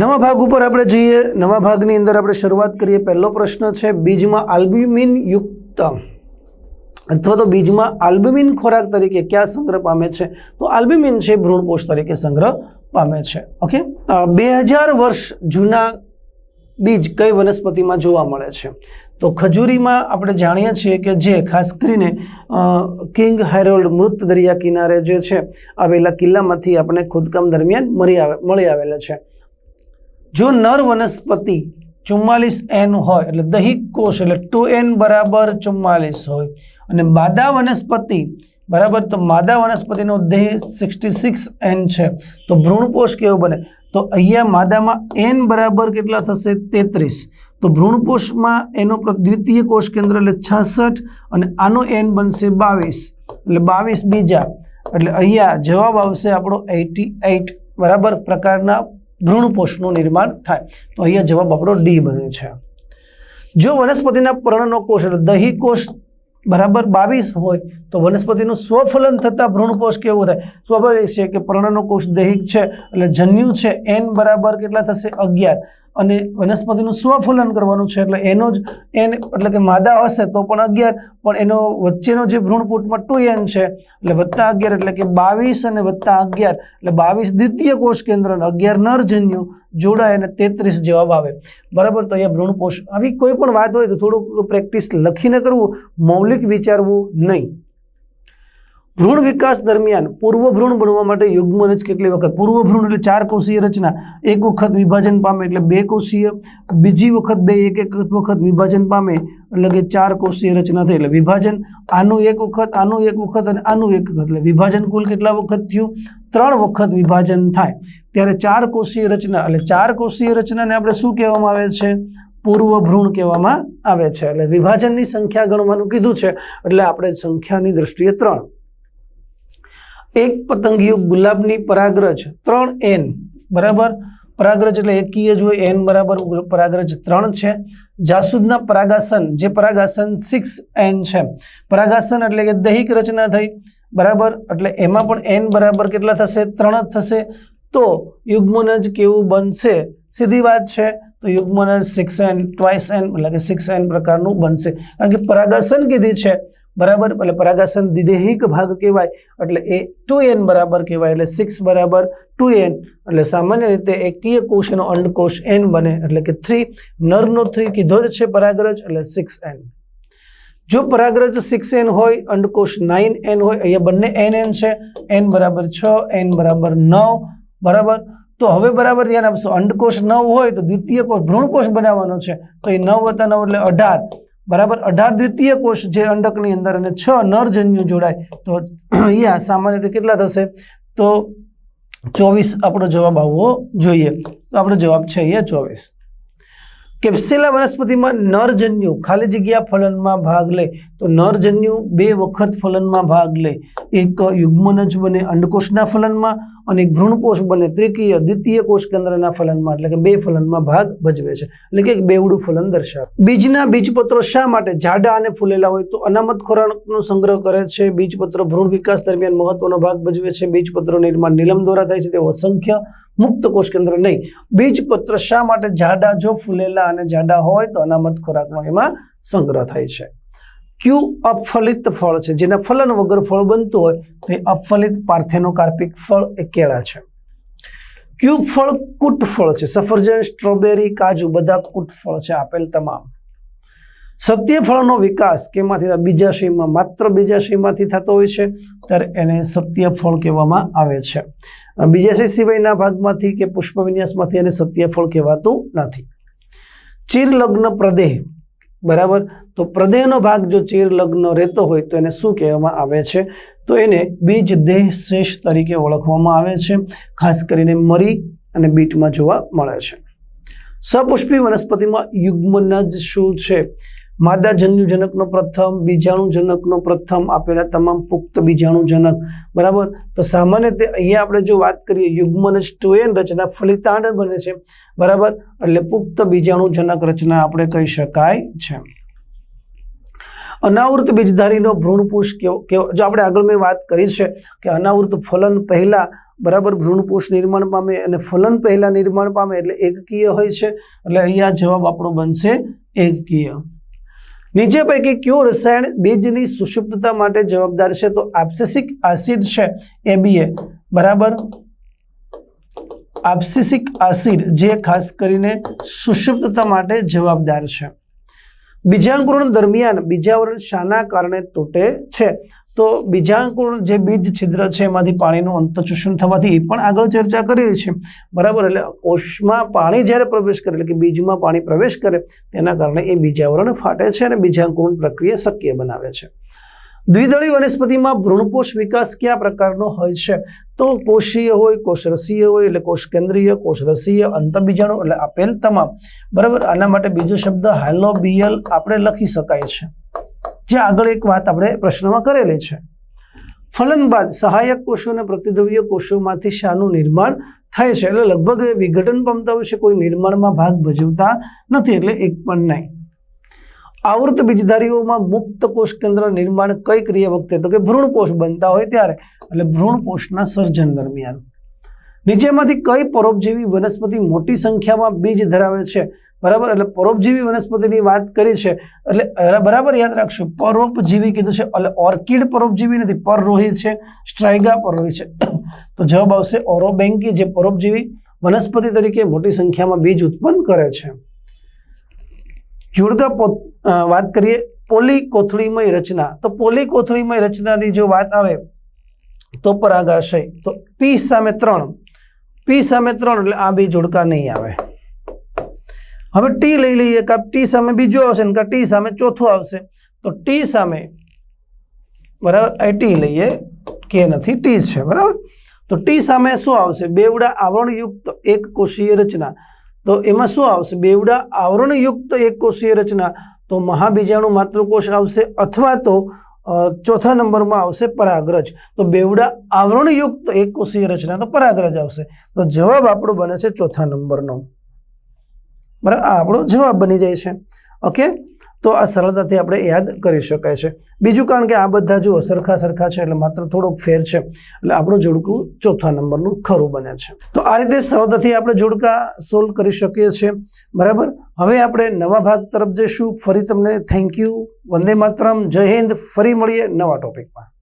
નવા ભાગ ઉપર આપણે જઈએ. નવા ભાગની અંદર આપણે શરૂઆત કરીએ. પહેલો પ્રશ્ન છે, બીજમાં આલ્બ્યુમિન યુક્ત. અથવા તો બીજમાં આલ્બ્યુમિન ખોરાક તરીકે ક્યાં સંગ્રહ પામે છે? તો આલ્બ્યુમિન છે ભ્રૂણપોષ તરીકે સંગ્રહ પામે છે. ઓકે? બે હજાર વર્ષ જૂના બીજ કઈ વનસ્પતિમાં જોવા મળે છે? તો ખજૂરીમાં આપણે જાણીએ છીએ કે જે, ખાસ કરીને કિંગ હેરોલ્ડ મૃત દરિયા કિનારે જે છે, આવેલા કિલ્લામાંથી આપણે ખોદકામ દરમિયાન મળી આવે, મળી આવેલા છે. જો નર વનસ્પતિ ચુમ્માલીસ એન હોય, એટલે દૈહિક કોષ, એટલે ટુ એન બરાબર ચુમ્માલીસ હોય. અને માદા વનસ્પતિ, બરાબર? તો માદા વનસ્પતિનો દેહ સિક્સટી સિક્સ એન છે. તો ભ્રૂણપોષ કેવો બને? તો અહીંયા માદામાં એન બરાબર કેટલા થશે? તેત્રીસ. તો ભ્રૂણપોષમાં એનો દ્વિતીય કોષ કેન્દ્ર એટલે છાસઠ અને આનો એન બનશે બાવીસ. એટલે બાવીસ બીજા. એટલે અહીંયા જવાબ આવશે આપણો એટી એઇટ બરાબર? પ્રકારના ભ્રૂણપોષનું નિર્માણ થાય. તો અહીંયા જવાબ આપણો ડી બને છે. જો વનસ્પતિના પર્ણનો કોષ એટલે દહી કોષ બરાબર બાવીસ હોય, તો વનસ્પતિનું સ્વફલન થતાં ભ્રૂણકોષ કેવું થાય? સ્વાભાવિક છે કે પર્ણનો કોષ દૈહિક છે, એટલે જન્યુ છે, એન બરાબર કેટલા થશે? અગિયાર. અને વનસ્પતિનું સ્વફલન કરવાનું છે. એટલે એનો જ એન એટલે કે માદા હશે તો પણ અગિયાર, પણ એનો વચ્ચેનો જે ભ્રૂણપૂટમાં ટુ એન છે, એટલે વત્તા અગિયાર, એટલે કે બાવીસ અને વત્તા અગિયાર, એટલે બાવીસ દ્વિતીય કોષ કેન્દ્ર અને અગિયાર નરજન્યુ જોડાય અને તેત્રીસ જવાબ આવે. બરાબર? તો અહીંયા ભ્રૂણપોષ આવી કોઈ પણ વાત હોય તો થોડુંક પ્રેક્ટિસ લખીને કરવું, મૌલિક વિચારવું નહીં. ભ્રૂણ વિકાસ દરમિયાન પૂર્વ ભ્રૂણ બનવા માટે યુગ્મરજ કેટલી વખત? પૂર્વ ભ્રૂણ એટલે ચાર કોષીય રચના, એક વખત વિભાજન પામે એટલે બે કોષીય, બીજી વખત બે, એક એક વખત વિભાજન પામે એટલે કે ચાર કોષીય રચના થઈ એટલે વિભાજન, આનું એક વખત, આનું એક વખત અને આનું એક વખત એટલે વિભાજન કુલ કેટલા વખત થયું? ત્રણ વખત વિભાજન થાય. ત્યારે ચાર કોષીય રચના, એટલે ચાર કોષીય રચનાને આપણે શું કહેવામાં આવે છે? પૂર્વ ભ્રૂણ કહેવામાં આવે છે. એટલે વિભાજનની સંખ્યા ગણવાનું કીધું છે. એટલે આપણે સંખ્યાની દ્રષ્ટિએ ત્રણ. એક પતંગિયું ગુલાબની પરાગરજ ત્રણ એન બરાબર? પરાગરજ એટલે એકીય જ એન બરાબર, પરાગરજ ત્રણ છે. જાસૂદના પરાગાસન, જે પરાગાસન સિક્સ એન છે. પરાગાસન એટલે કે દૈહિક રચના થઈ, બરાબર? એટલે એમાં પણ એન બરાબર કેટલા થશે? ત્રણ જ થશે. તો યુગ્મનજ કેવું બનશે? સીધી વાત છે. તો યુગ્મનજ સિક્સ એન ટ્વાઇસ એન એટલે કે સિક્સ એન પ્રકારનું બનશે. કારણ કે પરાગાસન કીધી છે. બરાબર? એટલે પરાગાસન દ્વિદેહિક ભાગ કહેવાય. એટલે એ ટુ એન બરાબર કહેવાય. એટલે સિક્સ બરાબર ટુ એન. એટલે સામાન્ય રીતે એકીય કોષ, એનો અંડકોષ એન બને. એટલે કે થ્રી, નરનો થ્રી કીધો જ છે પરાગરજ, એટલે સિક્સ એન. જો પરાગરજ સિક્સ એન હોય અંડકોષ નાઇન એન હોય, અહીંયા બંને એન એન છે. એન બરાબર છ, એન બરાબર નવ, બરાબર? તો હવે બરાબર ધ્યાન આપશો. અંડકોષ નવ હોય તો દ્વિતીય કોષ ભ્રૂણકોષ બનાવવાનો છે. તો એ નવ વત્તા નવ એટલે અઢાર. બરાબર? અઢાર દ્વિતીય કોષ જે અંડકની અંદર અને છ નરજન્યુ જોડાય, તો અહીંયા સામાન્ય રીતે કેટલા થશે? તો ચોવીસ આપણો જવાબ આવવો જોઈએ. તો આપણો જવાબ છે અહીંયા ચોવીસ. કેપ્સેલા વનસ્પતિમાં નરજન્યુ, ખાલી જગ્યા ફલનમાં ભાગ લે. તો નરજન્યુ બે વખત ફલનમાં ભાગ લે. એક યુગ્મનજ બને અંડકોષના ફલનમાં અને ભ્રૂણકોષ બને ત્રિકીય દ્વિતીય કોષ કેન્દ્રના ફલનમાં. એટલે કે બે ફલનમાં ભાગ ભજવે છે. એટલે કે એક બેવડું ફલન દર્શાવે. બીજના બીજપત્રો શા માટે? જાડા અને ફૂલેલા હોય તો અનામત ખોરાકનો સંગ્રહ કરે છે. બીજપત્રો ભ્રૂણ વિકાસ દરમિયાન મહત્વનો ભાગ ભજવે છે. બીજપત્રો નિર્માણ નીલમ દ્વારા થાય છે. તે અસંખ્ય મુક્ત કોષ કેન્દ્ર નહીં. બીજપત્ર શા માટે જાડા જો ફૂલેલા અને જાડા હોય તો અનામત ખોરાકનો એમાં સંગ્રહ થાય છે. ક્યુ અફલિત ફળ છે? જેના ફલન વગર ફળ બનતું હોય, તો એ અફલિત પાર્થેનોકાર્પિક ફળ એ કેળા છે. ક્યુ ફળ કૂટ ફળ છે? સફરજન, સ્ટ્રોબેરી, કાજુ બધા કૂટ ફળ છે, આપેલ તમામ. સત્ય ફળનો વિકાસ કેમાંથી બીજા બીજાશયમાં માત્ર બીજાશયમાંથી થતો હોય છે, ત્યારે એને સત્ય ફળ કહેવામાં આવે છે. બીજાશય સિવાયના ભાગમાંથી કે પુષ્પ વિન્યાસમાંથી એને સત્ય ફળ કહેવાતું નથી. ચીર લગ્ન પ્રદેહ બરાબર? તો પ્રદેહનો ભાગ જો ચીર લગ્ન રહેતો હોય તો એને શું કહેવામાં આવે છે? તો એને બીજ દેહ શેષ તરીકે ઓળખવામાં આવે છે. ખાસ કરીને મરી અને બીટમાં જોવા મળે છે. સપુષ્પી વનસ્પતિમાં યુગ્મનજ શું છે? માદા જન્યુજનકનો પ્રથમ, બીજાણુજનકનો પ્રથમ આપેલા તમામ પુખ્ત બીજાણુજનક. બરાબર? તો સામાન્ય રીતે અહીંયા આપણે જો વાત કરીએ યુગ્મન સ્ટોયન રચના ફલિતાંડ બને છે. બરાબર? એટલે પુખ્ત બીજાણુજનક રચના આપણે કહી શકાય છે. અનાવૃત બીજધારીનો ભ્રૂણપુષ કેવો કેવો? જો આપણે આગળ મેં વાત કરી છે કે અનાવૃત ફલન પહેલાં, બરાબર? ભ્રૂણપોષ નિર્માણ પામે અને ફલન પહેલાં નિર્માણ પામે એટલે એકકીય હોય છે. એટલે અહીંયા જવાબ આપણો બનશે એકકીય. નીચે પૈકી કયું રસાયણ બીજની સુષુપ્તતા માટે જવાબદાર છે? તો આપ્સેસિક એસિડ છે, એ બરાબર? આપ્સેસિક એસિડ જે ખાસ કરીને સુષુપ્તતા માટે જવાબદાર છે. બીજાંકુરણ દરમિયાન બીજાવરણ શાના કારણે તૂટે છે. તો બીજાંકુરણ જે બીજ છિદ્ર છે, એમાંથી પાણીનું અંતચૂષણ થવાથી પણ આગળ ચર્ચા કરી છે. બરાબર, એટલે કોષમાં પાણી જ્યારે પ્રવેશ કરે, એટલે કે બીજમાં પાણી પ્રવેશ કરે, તેના કારણે એ બીજાવરણ ફાટે છે અને બીજાંકુરણ પ્રક્રિયા શક્ય બનાવે છે. દ્વિદળી વનસ્પતિમાં ભ્રૂણપોષ વિકાસ કયા પ્રકારનો હોય છે? તો કોષીય હોય, કોષરસીય હોય, એટલે કોષ કેન્દ્રીય કોષરસીય, અંતબીજાણુ, એટલે આપેલ તમામ. બરાબર, આના માટે બીજો શબ્દ હાલોબિયલ આપણે લખી શકાય છે. જે આગળ એક વાત આપણે પ્રશ્નમાં કરેલી છે. ફલન બાદ સહાયક કોષો અને પ્રતિદ્રવ્ય કોષોમાંથી શાનું નિર્માણ થાય છે. એટલે લગભગ વિઘટન પામતા હોય છે, કોઈ નિર્માણમાં ભાગ ભજવતા નથી, એટલે એક પણ નહીં. આવૃત બીજધારીઓમાં મુક્ત કોષ કેન્દ્ર નિર્માણ કઈ ક્રિયા વખતે? તો કે ભ્રૂણકોષ બનતા હોય ત્યારે. એટલે ભ્રૂણકોષના સર્જન દરમિયાન. નીચેમાંથી કઈ પરોપજીવી વનસ્પતિ મોટી સંખ્યામાં બીજ ધરાવે છે? બરાબર? એટલે પરોપજીવી વનસ્પતિની વાત કરી છે. એટલે બરાબર યાદ રાખશું, પરોપજીવી કીધું છે, એટલે ઓર્કિડ પરોપજીવી નથી, પરરોહી છે સ્ટ્રાઇગા પરરોહી છે. તો જવાબ આવશે ઓરોબેન્કી, જે પરોપજીવી વનસ્પતિ તરીકે મોટી સંખ્યામાં બીજ ઉત્પન્ન કરે છે. જોડકા પોત વાત કરીએ પોલી કોથળીમય રચના. તો પોલી કોથળીમય રચનાની જો વાત આવે, તો પરાગાશય. તો પી સામે ત્રણ. પી સામે ત્રણ એટલે આ બે જોડકા નહીં આવે. હવે ટી લઈ લઈએ કાં ટી સામે બીજો આવશે ને કાં ટી સામે ચોથો આવશે. તો ટી સામે બરાબર આ ટી લઈએ કે નથી ટી છે, બરાબર? તો ટી સામે શું આવશે? બેવડા આવરણયુક્ત એક કોષીય રચના. તો એમાં શું આવશે? બેવડા આવરણયુક્ત એક કોષીય રચના. તો મહાબીજાણુ માતૃકોષ આવશે અથવા તો ચોથા નંબરમાં આવશે પરાગરજ. તો બેવડા આવરણયુક્ત એક કોષીય રચના, તો પરાગરજ આવશે. તો જવાબ આપણો બને છે ચોથા નંબરનો. બરાબર આ આપણો જવાબ બની જાય છે. ઓકે તો આ સરળતાથી આપણે યાદ કરી શકાય છે. બીજું કારણ કે આ બધા જુઓ, સરખા સરખા છે એટલે માત્ર થોડોક ફેર છે. એટલે આપણું જોડકું ચોથા નંબરનું ખરું બને છે. તો આ રીતે સરળતાથી આપણે જોડકા સોલ્વ કરી શકીએ છીએ. બરાબર? હવે આપણે નવા ભાગ તરફ જઈશું. ફરી તમને થેન્ક યુ વંદે માતરમ, જય હિન્દ. ફરી મળીએ નવા ટોપિકમાં